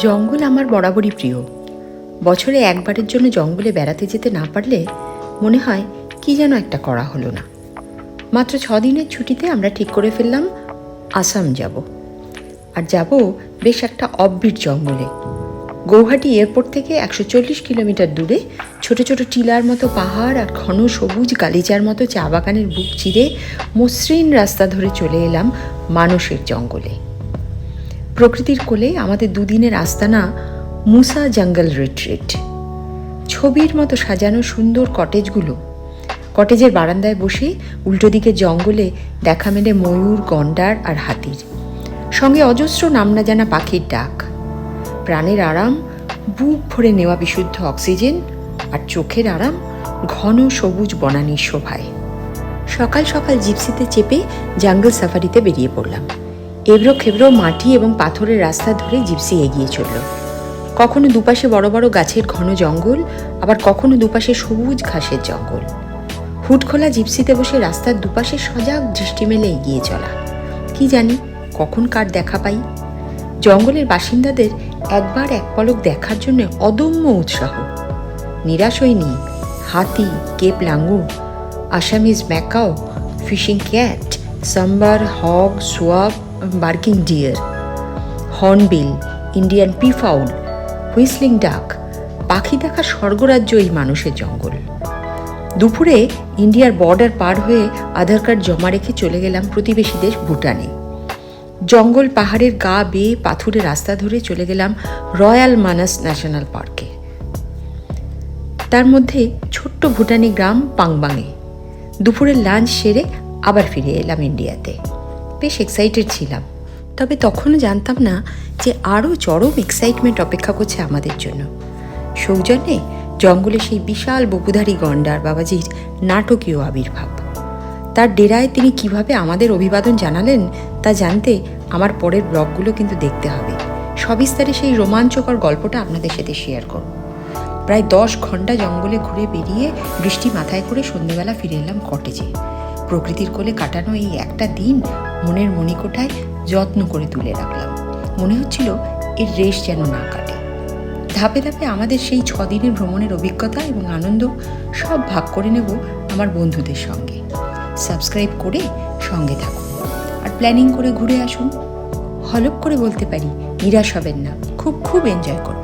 জঙ্গল আমার বরাবরই প্রিয়। বছরে একবারের জন্য জঙ্গলে বেড়াতে যেতে না পারলে মনে হয় কি যেন একটা করা হলো না। মাত্র ছ দিনের ছুটিতে আমরা ঠিক করে ফেললাম আসাম যাব। আর যাব বেশ একটা অববিট জঙ্গলে। গৌহাটি এয়ারপোর্ট থেকে একশো চল্লিশ কিলোমিটার দূরে ছোট ছোট টিলার মতো পাহাড় আর ঘন সবুজ গালিচার মতো চা বাগানের বুক চিরে মসৃণ রাস্তা ধরে চলে এলাম মানুষের জঙ্গলে। প্রকৃতির কোলে আমাদের দুদিনের আস্তানা, মুসা জঙ্গল রিট্রিট ছবির মতো সাজানো সুন্দর কটেজগুলো। কটেজের বারান্দায় বসে উল্টো দিকে জঙ্গলে দেখা মেলে ময়ূর, গন্ডার আর হাতির। সঙ্গে অজস্র নাম না জানা পাখির ডাক। প্রাণের আরাম, বুক ভরে নেওয়া বিশুদ্ধ অক্সিজেন আর চোখের আরাম ঘন সবুজ বনানীর শোভায়। সকাল সকাল জিপসিতে চেপে জঙ্গল সাফারিতে বেরিয়ে পড়লাম। এবড়ো খেবড়ো মাটি এবং পাথরের রাস্তা ধরে জিপসি এগিয়ে চলল। কখনো দুপাশে বড় বড় গাছের ঘন জঙ্গল, আবার কখনো দুপাশে সবুজ ঘাসের জঙ্গল। হুটখোলা জিপসিতে বসে রাস্তার দুপাশে সজাগ দৃষ্টি মেলে এগিয়ে চলা। কি জানি, কখন কার দেখা পাই? জঙ্গলের বাসিন্দাদের একবার এক পলক দেখার জন্য অদম্য উৎসাহ। নিরাশ হইনি হাতি, capped langur Assamese macaque, fishing cat, sambar, hog, swamp barking deer hornbill Indian peafowl whistling duck পাখি দেখা স্বর্গরাজ্য এই মানুষের জঙ্গল। দুপুরে ইন্ডিয়ার বর্ডার পার হয়ে আধার কার্ড জমা রেখে চলে গেলাম প্রতিবেশী দেশ ভুটানে। জঙ্গল পাহাড়ের গা বেয়ে পাথুরে রাস্তা ধরে চলে গেলাম রয়্যাল মানাস ন্যাশনাল পার্কে। তার মধ্যে ছোট্ট ভুটানি গ্রাম পাংবাংয়ে দুপুরের লাঞ্চ সেরে আবার ফিরে এলাম ইন্ডিয়াতে। বেশ এক্সাইটেড ছিলাম। তবে তখনও জানতাম না যে আরও চরম এক্সাইটমেন্ট অপেক্ষা করছে আমাদের জন্য। সৌজন্যে জঙ্গলে সেই বিশাল বপুধারী গন্ডার বাবাজির নাটকীয় আবির্ভাব। তার ডেরায় তিনি কীভাবে আমাদের অভিবাদন জানালেন তা জানতে আমার পরের ব্লগগুলো কিন্তু দেখতে হবে। সবিস্তারে সেই রোমাঞ্চকর গল্পটা আপনাদের সাথে শেয়ার করব। প্রায় দশ ঘণ্টা জঙ্গলে ঘুরে বেরিয়ে বৃষ্টি মাথায় করে সন্ধ্যেবেলা ফিরে এলাম কটেজে প্রকৃতির কোলে কাটানো এই একটা দিন মনের মণিকোঠায় যত্ন করে তুলে রাখলাম। মনে হচ্ছিল এর রেশ যেন না কাটে। ধাপে ধাপে আমাদের সেই ছ দিনের ভ্রমণের অভিজ্ঞতা এবং আনন্দ সব ভাগ করে নেব আমার বন্ধুদের সঙ্গে। সাবস্ক্রাইব করে সঙ্গে থাকুন। আর প্ল্যানিং করে ঘুরে আসুন। হলপ করে বলতে পারি, নিরাশ হবেন না। খুব খুব এনজয় করুন